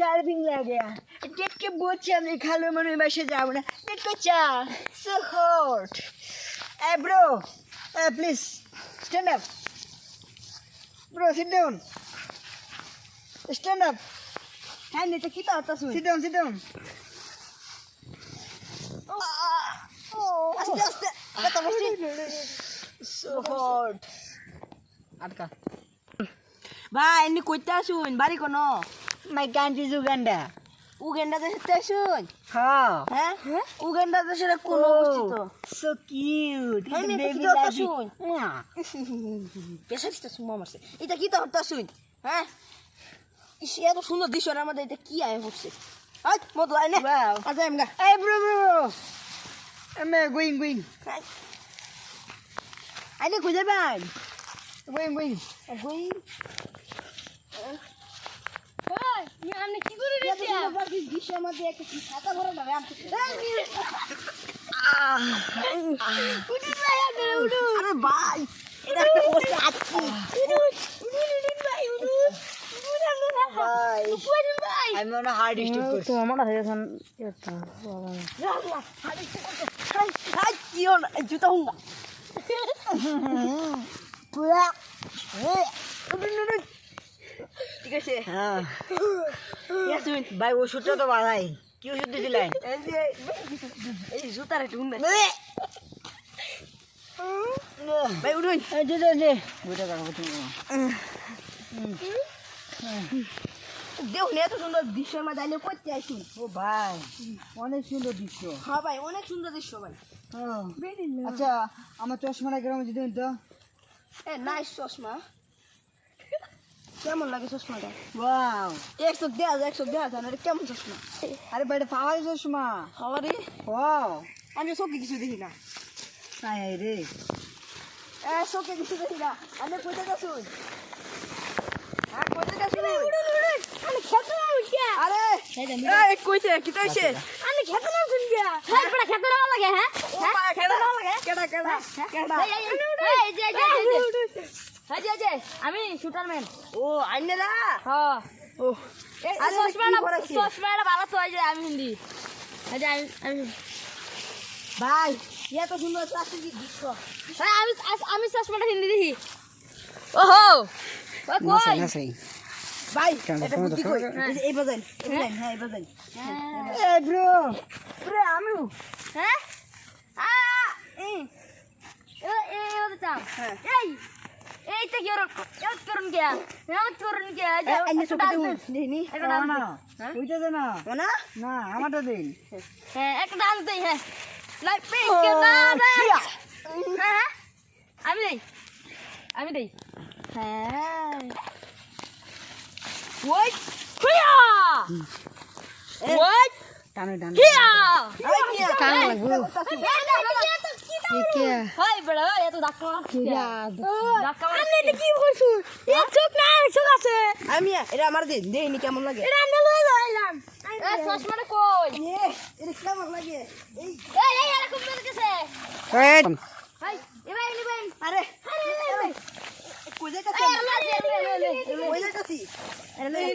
টার্ভিং লাগে। দেখকে বলছি আমি খালো মনে বাসে যাব না। দেখো চা so hot. Eh bro please stand up bro sit down stand up হ্যাঁ নিতে কি তাও সিট ডাউন সিট ডাউন আস্তে আস্তে। So hot. আটকা। ভাই এমনি কইতে আসুন বাড়ি কোনো? My country is Uganda Uganda দেশে আসুন। হ্যাঁ। হ্যাঁ? দেশের কোন অবস্থিত? kita daddy. kasun. Mwah. পেশা দিতে সুমা মারছে এটা কি তো হত্যা শুন হ্যাঁ? এত সুন্দর দৃশ্য আমাদের এটা কি আয় হচ্ছে? আজ মতো আয় না। Wow. আজ Hey, bro, bro, bro. I'm uh, going, going. আইনে খুঁজে পাই Going, going. ওই কি করে একটা আরে ভাই এটা একটা আছি. হাই কি হল? জুতা হুঙ্গা ঠিক আছে. ইয়াসমিন ভাই ওষুধটা তো বাধাই কি ওষুধ দিয়েছিলেন এই জুতার একটু ভাই উঠুন। বুঝতে পারব দেখুন এত সুন্দর দৃশ্যের মাঝে আইলে করতে আসুন ও ভাই অনেক সুন্দর দৃশ্য। হ্যাঁ ভাই অনেক সুন্দর দৃশ্য ভাই। হ্যাঁ। আচ্ছা আমার চশমাটা গ্রামে যদি তো এ নাইস চশমা। কেমন লাগে চশমাটা ওয়াও একশো দেওয়া যায় একশো দেওয়া যায় এটা কেমন চশমা আরে ভাই এটা পাওয়ার চশমা খাবারে ওয়াও আমি চোখে কিছু দেখি না তাই রে এ চোখে কিছু দেখি না আমি কোথায় হ্যাঁ আমি খেতে আমি হ্যাঁ এই এই এই যে যে আমি শুটারম্যান ও আইনেরা হ্যাঁ। ও এই চশমাটা? চশমাটা ভালো তো এই যে আমি হিন্দি। এই যে আমি আমি ভাই এত সুন্দর প্রাকৃতিক দৃশ্য হ্যাঁ, আমি আমি চশমাটা হিন্দি দেখি। ওহো! ও কই? ভাই এটা বুদ্ধি কই? কেন? এই এই বাজান এই বাজান হ্যাঁ এই বাজান। ব্রো পুরো আমিও হ্যাঁ? আ এই এ এ ওটা চাও হ্যাঁ। এই! এইটা কি ওরকম এত করুন কে এত করুন কে এ, আইনে চোখে দেখুন দেখিনি একটা না ডান্স না হ্যাঁ? ওইটাতে না? না না আমারটা দিন। হ্যাঁ একটা ডান্স দেই হ্যাঁ। লাইক পিক ও, না। হ্যাঁ আমি দেই আমি দেই। হ্যাঁ। ওই খিয়া ওই টানে টানে এই খিয়া। টান লাগবো। আমি এটা কি বলছো এ চোখ না চোখ আছে। আমি এটা আমার দিন দেখিনি কেমন লাগে? আরে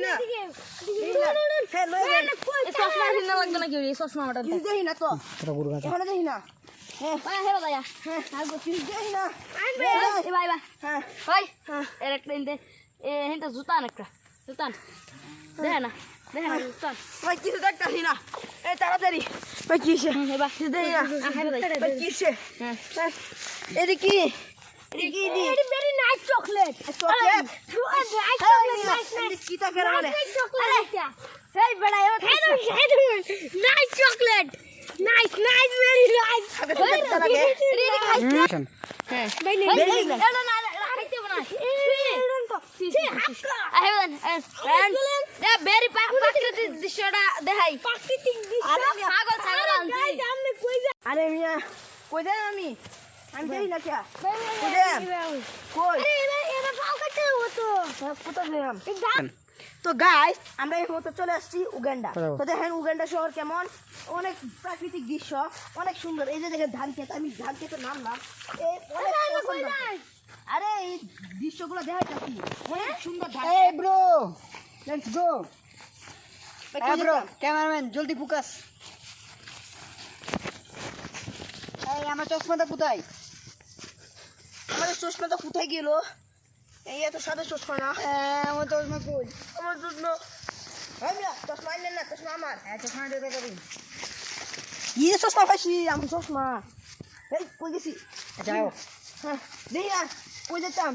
না। না। চশমা লাগবে নাকি? এই চশমা দেখি না তো। দেখি না? হ্যাঁ হ্যাঁ এ একটা ইনতে এ হিন্তা জুতা একটা জুতা দেখে না দেখে না জুতা ভাই কিছু দেখতাছি না এই তাড়াতাড়ি ভাই কিসে হেবা দেখি না ভাই কিসে হ্যাঁ হ্যাঁ এটা কি চকলেট চকলেট হ্যাঁ, চকলেট নাইস মানে নাইস ভেরি নাইস হ্যাঁ আরে আমি- ছাগল ছাগল আনছি আমি কই যা আরে মিয়া কই যাই আমি আমি দেখি না কে কই যাই কই হ্যাঁ, কোথায় গেলাম তো গাইস আমরা এই মুহূর্তে চলে আসছি উগান্ডা। তো দেখেন উগান্ডা শহর কেমন? অনেক প্রাকৃতিক দৃশ্য অনেক সুন্দর। এই যে দেখেন ধান ক্ষেত আমি ধান নামলাম। এই অনেক আরে এই দৃশ্যগুলো দেখাইতেছি অনেক সুন্দর ধান এই ব্রো লেটস গো হ্যাঁ ব্রো ক্যামেরাম্যান জলদি ফোকাস এই আমার চশমাটা কোথায়? আমাদের চশমাটা কোথায় গেল? এই এত সাদা চশমা না হ্যাঁ আমার চশমা কই আমার চশমা চশমা আনলেন না চশমা আমার হ্যাঁ চশমা দিতে পারি ইয়ে চশমা পাইছি আমি চশমা এই কই গেছি যাও হ্যাঁ দেখি আর কই যেতাম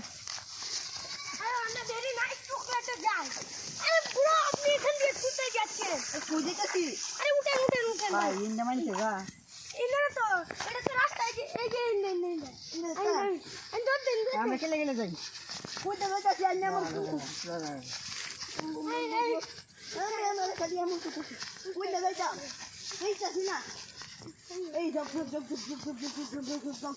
আমরা চলে গেলে যাই এই jug jug jug jug jug jug jug jug jug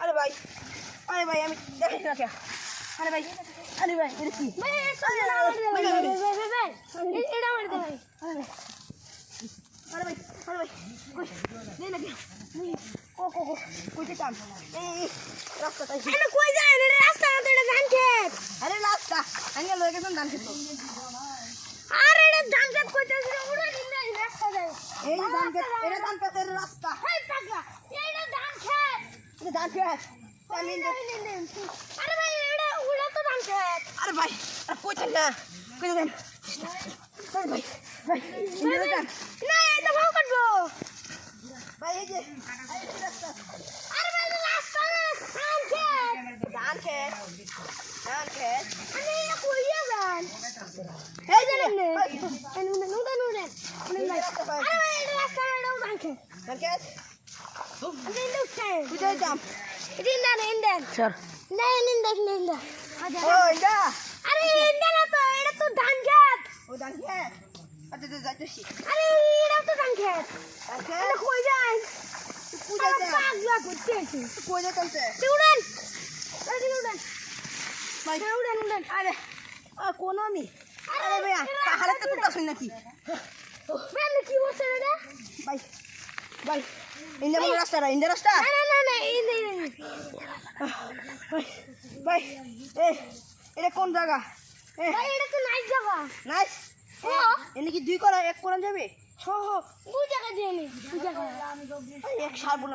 আরে ভাই আরে ভাই আমি দেখি না কে আরে ভাই আরে ভাই এটা কি ভাই এটা আমার দে ভাই এটা ভাই अरे भाई अरे भाई कोई नहीं लगे ओ को को कोई काम ए रास्ता ताई अरे कोई जाए रे रास्ता ना तेरे धान खेत अरे रास्ता अंगे लोगे सुन धान खेत अरे रे धान खेत कोई तो रे उड़ा नहीं रास्ता जाए ए धान खेत ए धान खेत तेरे रास्ता हे पगला ये रे धान खेत ये धान खेत अरे भाई उड़ा तो धान खेत अरे भाई अरे कोई चल ना कोई चल না এটা ভালো কাটবো ভাই এই যে না তো এটা ধান খেত ও ধান খেত? আচ্ছা তো যাইতেছি। আরে এটা তো ধান ক্ষেত ধান খেত? কই যায়? কই আরে যাইতাম পাগলা করতেছি কই যাইতাম সে উড়েন এই উড়েন ভাই। উড়েন উড়েন আরে আ কোন আমি? আরে ভাই পাহাড়ে তো তুলতাছ নাকি? ভাই কি বলছে এটা? ভাই ভাই ইন্ডিয়া বড় রাস্তা রা ইন্ডিয়া রাস্তা? না না না নে ভাই ভাই এ এটা কোন জায়গা? ভাই এটা তো নাইস জায়গা। নাইস ও। এনে কি দুই করা এক কোরআন যাবে? হো হো। দুই জায়গা দিয়ে নি দুই জায়গা। এক সার গোল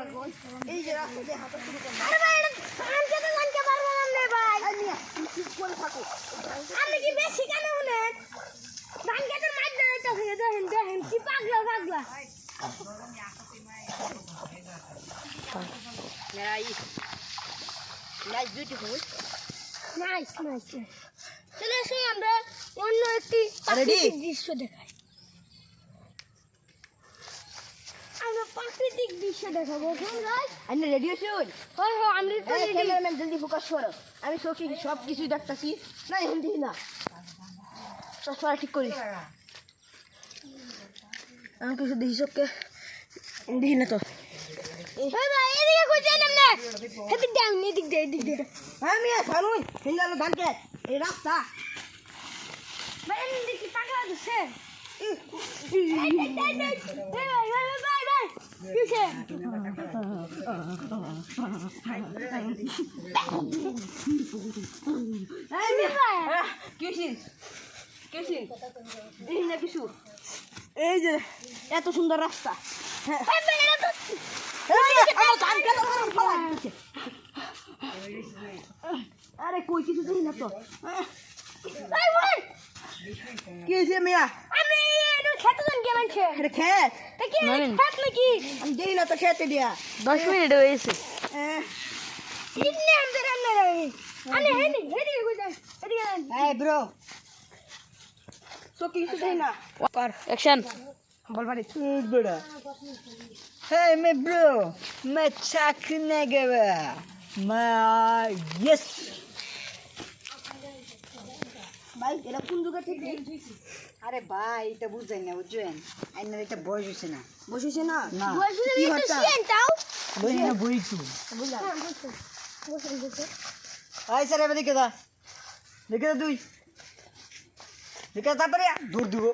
এই যে রাস্তা দিয়ে হাঁটা শুরু করলাম। আরে ভাই এটা আনতে তো আনতে পারব না রে ভাই। তুমি চুপ করে থাকো? আপনি কি বেশি কেন হলেন ধান খেতে মাছ দাঁড়াইতে হয়ে দেখেন দেখেন কি পাগলা পাগলা। Nice nice beautiful nice nice চলে আসুন আমরা অন্য একটি প্রাকৃতিক দৃশ্য দেখাই। আমরা প্রাকৃতিক দৃশ্য দেখাবো হয় হয় তো ক্যামেরাম্যান জলদি ফোকাস করো। আমি সব সব কিছু দেখতাছি। না এখন দেখি না। চশমা ঠিক করি আমি কিছু দেখি সবকে। দেখি না তো। এদিকে কই যাই এদিক দাও এদিক দে এদিক দে হ্যাঁ মিয়া ধান খেত এই রাস্তা এই যে এত সুন্দর রাস্তা হ্যাঁ अरे कोई किसी से ही ना तो। भाई वन कैसे मिया? अरे ये तो खेत तो नहीं मन छे अरे खेत? तो क्या खेत में की? हम दे ना तो खेत दिया। 10 मिनट हुए इसे। इतने हम तेरे अंदर रहे अरे है नहीं है नहीं कुछ। है नहीं है ब्रो। सो किसी से ना। कर एक्शन। बोल मारे चूज़ बड़ा हे मैं ब्रो मैं चाकने गया। मैं यस ভাই এটা কোন যুগে ঠিক আরে ভাই এটা না বুঝছেন আইনার এটা বয়স হয়েছে না। বসেছে না? না। কি হচ্ছে বই না বইছু বুঝলাম। আই স্যার এবার দেখে দা দেখে দা তুই দেখে দা দূর দিব।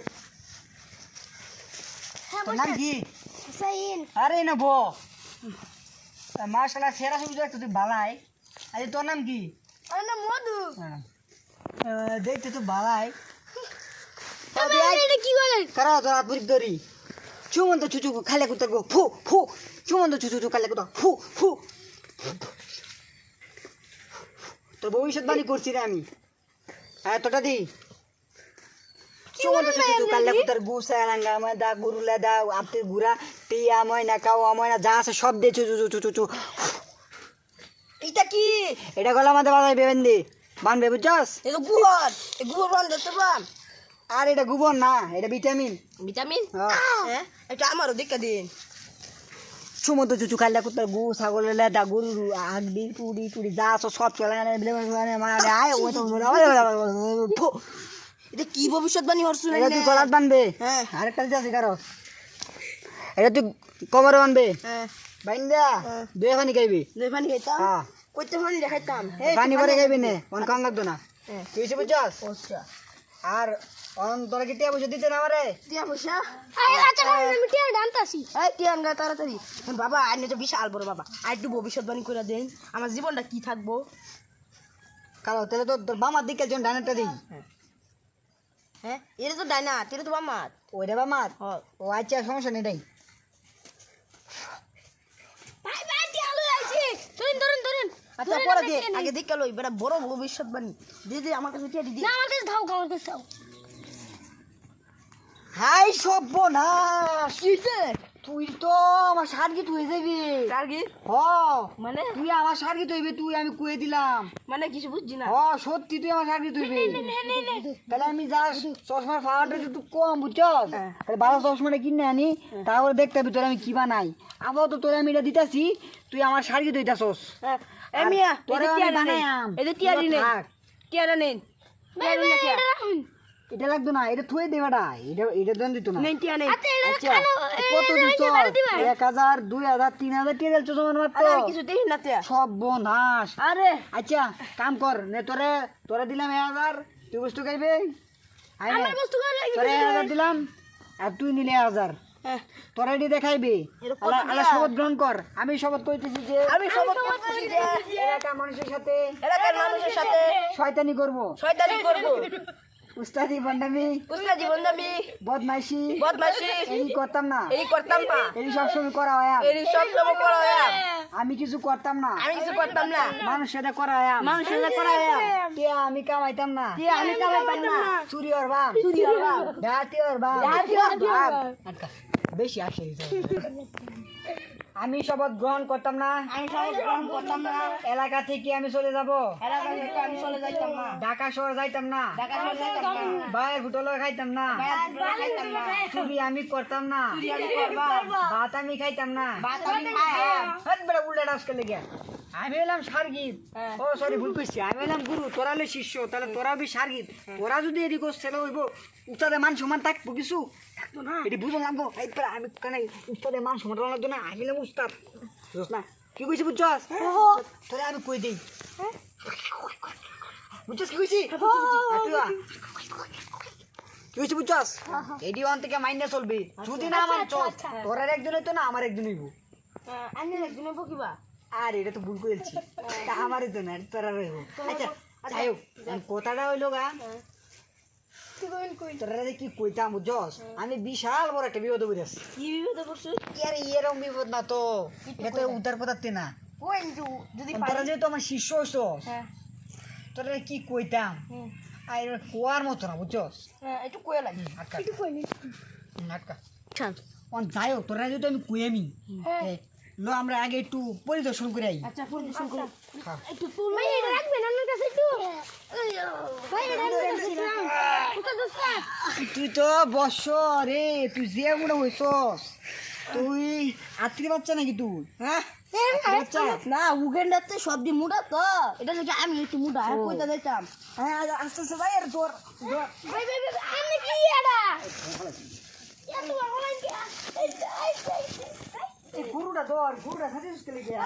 নাম কি? আরে না বো মাশাআল্লাহ সেরা সুবিধা একটা তুই বালাই আরে তোর নাম কি? আরে না মধু। আহ, দেখতে তো বালাই। এটা কি বলেন কারা তোর আপুরি দরি চুমন্ত চুচু খালে কুতা গো ফু ফু। চুমন্ত চুচু চু খালে কুতা ফু ফু। তোর ভবিষ্যৎবাণী করছি রে আমি। হ্যাঁ তোটা দি। চুমন্ত চুচু চু খালে কুতার গু সারাঙ্গা আমা দা গুরুলা দা আপতে গুরা টিয়া ময়না কাও ময়না যা আছে সব দে চুচু চুচু চুচু। এটা কি? এটা গলা আমাদের বাজায় বেবেন দি। বানবে বুঝছস? এটা গুবর গুবর বান দেখতে পাম আর এটা গোবর না এটা ভিটামিন। ভিটামিন? হ্যাঁ এটা আমারও দেখা দিন। চুমতো চুচু খাইলে কুত্তার গু ছাগলের লেদা গরু আগডি টুডি টুডি যা আছে সব চলে মানে আয় ও তো। এটা কি ভবিষ্যৎবাণী হরছুন এটা তুই গলাত বানবে। হ্যাঁ। আরেকটা দিতে আছে কারও। এটা তুই কোমরে বানবে। হ্যাঁ। বাইন দেয়া হ্যাঁ। পানি খাইবি। দুই পানি খাইতাম? হ্যাঁ। কইতে পানি দেখাইতাম পানি ভরে খাইবি নে অন কম লাগতো না। হ্যাঁ। তুই এসে বুঝছস? আচ্ছা আর অন তোরা কি টিয়া দিতে না আমারে? টিয়া পয়সা আরে আচ্ছা আমি টিয়া ডান্তাছি। এই টিয়ান গা তাড়াতাড়ি। বাবা আইনে তো বিশাল বড় বাবা। আর একটু ভবিষ্যৎবাণী করে দেন। আমার জীবনটা কি থাকব? কালো তাহলে তো তোর বামার দিকে জন ডানেরটা দিই। হ্যাঁ। এটা তো ডাইনা এটা তো বামার। ওইটা বামার? ও আচ্ছা সমস্যা নেই এটাই ভাই ভাই টিয়া লই আইছি ধরুন ধরুন ধরুন আচ্ছা পরে দিয়ে আগে দেখে লই বেটা বড় ভবিষ্যৎ ভবিষ্যৎবাণী দিদি আমার কাছে টিয়া দিদি না আমার কাছে দাও আমার কাছে দাও। হাই সর্বনাশ। তুই তো আমার সার্গি তুই যাবি। টার্গেট হ। মানে? তুই আমার সার্গি তুইবি তুই আমি কুয়ে দিলাম। মানে কিছু বুঝছি না। হ সত্যি তুই আমার সার্গি তুইবি তাহলে আমি যা চশমার পাওয়ারটা একটু কম বুঝছস? হ্যাঁ। তাহলে ভালো চশমাটা কিনে আনি তারপরে দেখতে হবে তোর আমি কি বানাই। আবার তো তোর আমি এটা দিতাছি তুই আমার সার্গি তুইতাছস হ্যাঁ। এ মিয়া তোরে আমি টিয়া নেন বানায়াম। এটা টিয়া। তুই এটা লাগতো না এটা থুয়ে দেবাটা এটা এটা দেন দিত না। আচ্ছা এটা আচ্ছা খানো কত দিছ? এক হাজার দুই হাজার তিন হাজার টিয়া দিচ্ছ তোমার মাত্র। আরে কিছু দেখি না টিয়া সব বনাস। আরে। আচ্ছা কাম কর নে তোরে তোরে দিলাম এক হাজার তুই বস্তু খাইবে? আই নে, আমার বস্তু করে তোরে এক হাজার দিলাম আর তুই নিলে এক হাজার। হ্যাঁ। তোরে এটি দেখাইবি। আল্লাহ শপথ গ্রহণ কর। আমি শপথ কইতেছি যে আমি শপথ করতেছি যে এলাকার মানুষের সাথে এলাকার মানুষের সাথে শয়তানি করব। শয়তানি করব। উস্তাদি বন্ডামি কুস্তা জীবন দামি বদমাইশি। এই করতাম না। এই করতাম না। এই সবসময় করা হয় এই সব সব করা হয় আমি কিছু করতাম না। আমি কিছু করতাম না। মানুষের সাথে করা হয় মানুষের সাথে করা হয় টিয়া আমি কামাইতাম না? টিয়া আমি কামাইতাম না? চুরি ওর বাপ চুরি ওর বাপ। ডাহাতি ওর বাপ ডাহাতি ওর বাপ। বেশি আসে সব। আমি শপথ গ্রহণ করতাম না। আমি গ্রহণ করতাম না। এলাকা থেকে আমি চলে যাব। এলাকা থেকে আমি চলে যাইতাম না। ঢাকা শহর যাইতাম না। ঢাকা যাইতাম না। বাইরের হোটেলে খাইতাম না। খাইতাম না। চুরি আমি করতাম না। চুরি আমি করবাম ভাত আমি খাইতাম না। ভাত আমি খাইতাম। হাত বেড়া উল্টা ডাস করলে গিয়া আমি এলাম সার্গিত হ্যাঁ। ও সরি ভুল করছি আমি এলাম গুরু তোরা হলে শিষ্য তাহলে তোরা বি সার্গিত তোরা যদি এদিক ছেলে হইব উস্তাদে মান সমান থাকব কিছু? থাকতো না। এটি বুঝো লাগবো আমি কানে উস্তাদে মান সমান লাগতো না আমি এলাম উস্তাদ। বুঝছ না? কি কইছি বুঝছস? তোরা আমি কই দেই? বুঝছস কি কইছি। কি হয়েছে বুঝছস? এডি ওয়ান থেকে মাইন্ডে চলবি। যদি না আমার চল তোর আর একজন হইতো না আমার একজন হইব। আমি একদিন বকিবা আর এটা তো ভুল করেছি। তা আমারই তো না এটা তোরা রইব আচ্ছা যাই হোক কথাটা হইল গা। তোরা যে কি কইতাম বুঝছস? আমি বিশাল বড় একটা বিপদ বুঝেছি কি বিপদে পড়ছো আরে এরকম বিপদ না তো। এটা তো উদ্ধার পদার্থে না। যদি তোরা যেহেতু আমার শিষ্য হ্যাঁ। তোরা কি কইতাম? আর কোয়ার মতো না বুঝছস? হ্যাঁ একটু কয়ে লাগে। আটকা। হুম, আটকা। অন যাই হোক তোরা যেহেতু আমি কুয়েমি লো আমরা আগে একটু পরিদর্শন করে আই। আচ্ছা পরিদর্শন করো। একটু তুমি এটা রাখবেন আমার কাছে একটু? ভাই এটা রাখবেন তুই তো বস রে তুই যে মনে হইছ তুই আত্মীয় বাচ্চা নাকি তুই? হ্যাঁ? না উগেন্ডাতে সব দি মুডা তো। এটা থেকে আমি একটু মুডা ও। কইতা যাইতাম। হ্যাঁ আস্তে আস্তে ভাই আর তোর তোর- ভাই ভাই ভাই আমি কি এটা এত অনলাইন কি এই গরুটা ধর গরুটা যা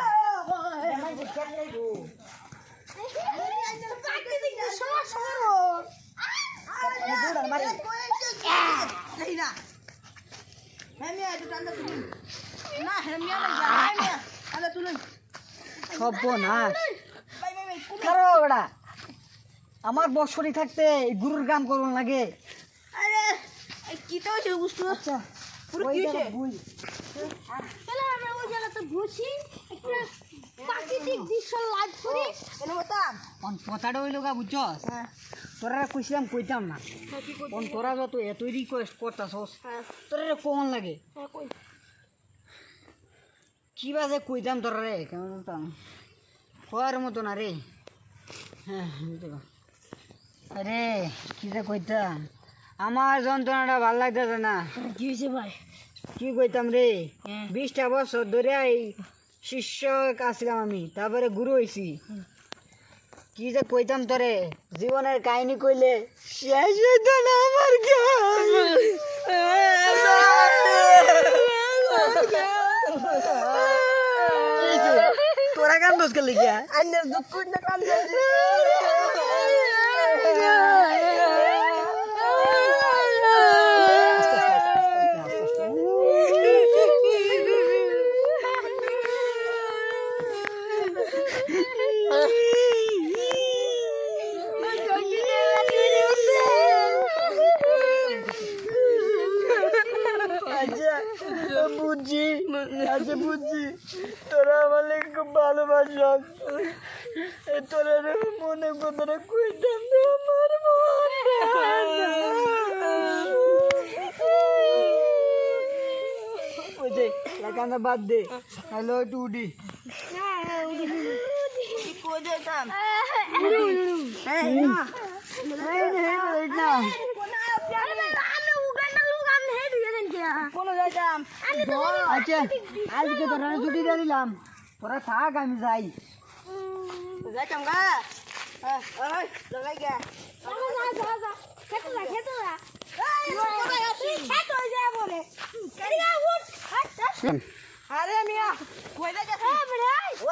আমার বছরই থাকতে এই গুরুর কাম করুন লাগে আরে কি তো হইছে বুঝছ তাহলে আমরা ওই জায়গাতে বসি একটা প্রাকৃতিক দৃশ্য লাইভ করি এনে বতাম অন কথাটা হইল গা বুঝছস তোরা কইছিলাম কইতাম না কি তোরা যত এতই রিকোয়েস্ট করতাছস তোরা রে লাগে কই কি বাজে কইতাম তোরা রে কেমন বলতাম হওয়ার মতো না রে হ্যাঁ আরে কি যে কইতাম আমার যন্ত্রণাটা ভালো লাগতেছে না কি হইছে ভাই? কি কইতাম রে? হ্যাঁ। বিশটা বছর ধরে এই শিষ্য আসছিলাম আমি তারপরে গুরু হইছি। কি যে কইতাম তোরে? জীবনের কাহিনী কইলে শেষ হইতো না আমার তোরা গান দোষ লিখিয়া? আইনের দুঃখ না কান্দে আচ্ছা বুঝছি আচ্ছা বুঝছি তোরা আমাকে খুব ভালোবাসব তোরা মনে কথাটা কইতাম আমার লাগানো বাদ দে হ্যালো টুডি কি কই যাইতাম আমরা উগান্ডার লোক আমরা হেড হয়ে যান কে কোন যাইতাম? আচ্ছা আজকে তোরা ছুটি দিয়ে দিলাম। তোরা থাক আমি যাই। যাইতাম গা। হ্যাঁ লাগাই গা যা যা যা। খেতে যা খেতে যা। খেত যায় বলে। এদিকে উঠ। আরে মিয়া কই যাইতাম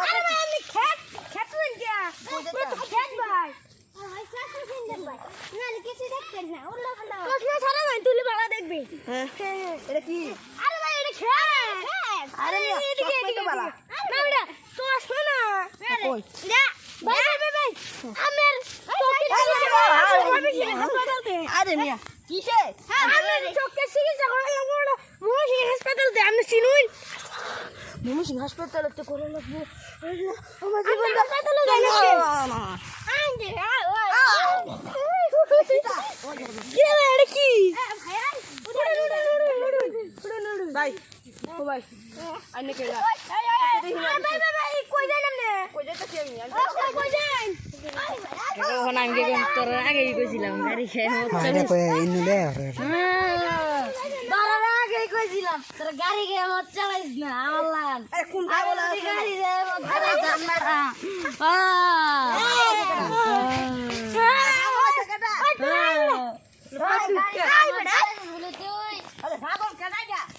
আরে ভাই আমি খেত খেত ভাই? ভাই ভালো দেখবি হ্যাঁ। এটা কি? আরে ভাই এটা খেত আরে এদিকে এদিকে বালা। না না কই? ভাই ভাই ভাই ভাই আমার চোখে হাসপাতালতে আরে মিয়া কিসে? আমার চোখে চিকিৎসা করা লাগবো না হাসপাতালতে আমি চিনুই। ময়মনসিং হাসপাতালে তো আমার জীবন হাসপাতালে যাই আঙ্গে কি রে এটা কি ভাই ও ভাই নে ভাই গা আরে আমার চশমাটা গেল নিচে চশমাটা দে তোর আগে কইছিলাম গাড়ি গে মত চালাইস না না এটা চশমা উল্লে বেলা রেখে দে সুন্দর দেখতাছি দেখছ এ, বেলা সুন্দর উঠ এটা উঠ উঠতা বেশ ওই উঠ উঠ উড়াই উঠ উঠ আরে আমরা একটা গোল মিটিং নিয়ে যা আরে বই নিলো বই নিলো বই নিলো এই এই না বাবা বাবা আজ একাল দান কে থাকা বুঝছ তুই यार বিছড় দেয়া এই তুই কি আসলে রাস্তা লাল খাইছিস না কালা খাইছিস আর লাউ কই হ্যাঁ চিনছি কোন নাকি সে আরে মিয়া এনো কি ভয় করতে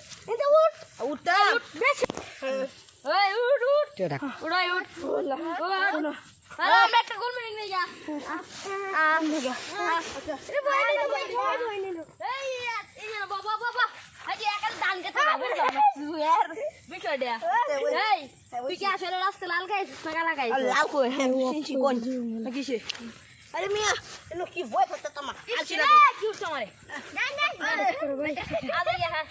আসলে রাস্তা লাল খাইছিস লাল খাইছিস না আরে হ্যাঁ।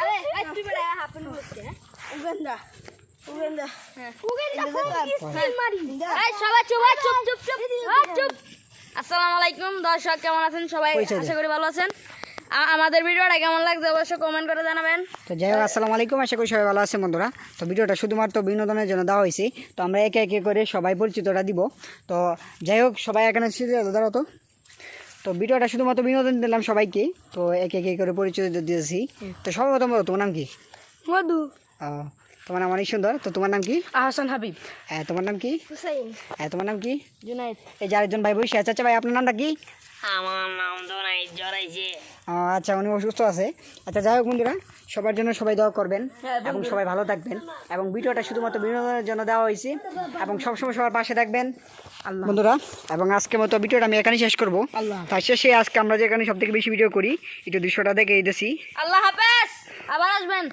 আরে এই তুই বড় হাফ প্যান্ট পরছিস হ্যাঁ। উগেন্দা উগেন্দা উগেনটা কোন কি স্কিল মারি। এই সবাই চুপ এই চুপ চুপ চুপ। এই চুপ আসসালামু আলাইকুম দর্শক কেমন আছেন সবাই। আশা করি ভালো আছেন। আমাদের ভিডিওটা কেমন লাগছে অবশ্যই কমেন্ট করে জানাবেন। তো যাই হোক আসসালামু আলাইকুম আশা করি সবাই ভালো আছে বন্ধুরা। তো ভিডিওটা শুধুমাত্র বিনোদনের জন্য দেওয়া হয়েছে। তো আমরা একে একে করে সবাই পরিচিতটা দিব। তো যাই হোক সবাই এখানে দাঁড়াও তো? তো ভিডিওটা শুধুমাত্র বিনোদন দিলাম সবাইকে। তো একে একে করে পরিচিত দিয়েছি। তো সর্বপ্রথম বলো, তোমার নাম কি? মধু। তোমার নাম অনেক সুন্দর। তো তোমার নাম কি? আহসান হাবিব। হ্যাঁ তোমার নাম কি? হুসাইন। হ্যাঁ তোমার নাম কি? জুনাইদ এই যে আরেকজন ভাই বসে আছে। আচ্ছা ভাই আপনার নামটা কি? আমার নাম আচ্ছা উনি অসুস্থ আছে। আচ্ছা যাই হোক বন্ধুরা সবার জন্য সবাই দোয়া করবেন এবং সবাই ভালো থাকবেন এবং ভিডিওটা শুধুমাত্র বিনোদনের জন্য দেওয়া হয়েছে এবং সবসময় সবার পাশে থাকবেন। বন্ধুরা এবং আজকে মতো ভিডিওটা আমি এখানে শেষ করব। আল্লাহ। তার শেষে আজকে আমরা যেখানে সব থেকে বেশি ভিডিও করি একটু দৃশ্যটা দেখে এই দেশি আল্লাহ হাফেজ আবার আসবেন।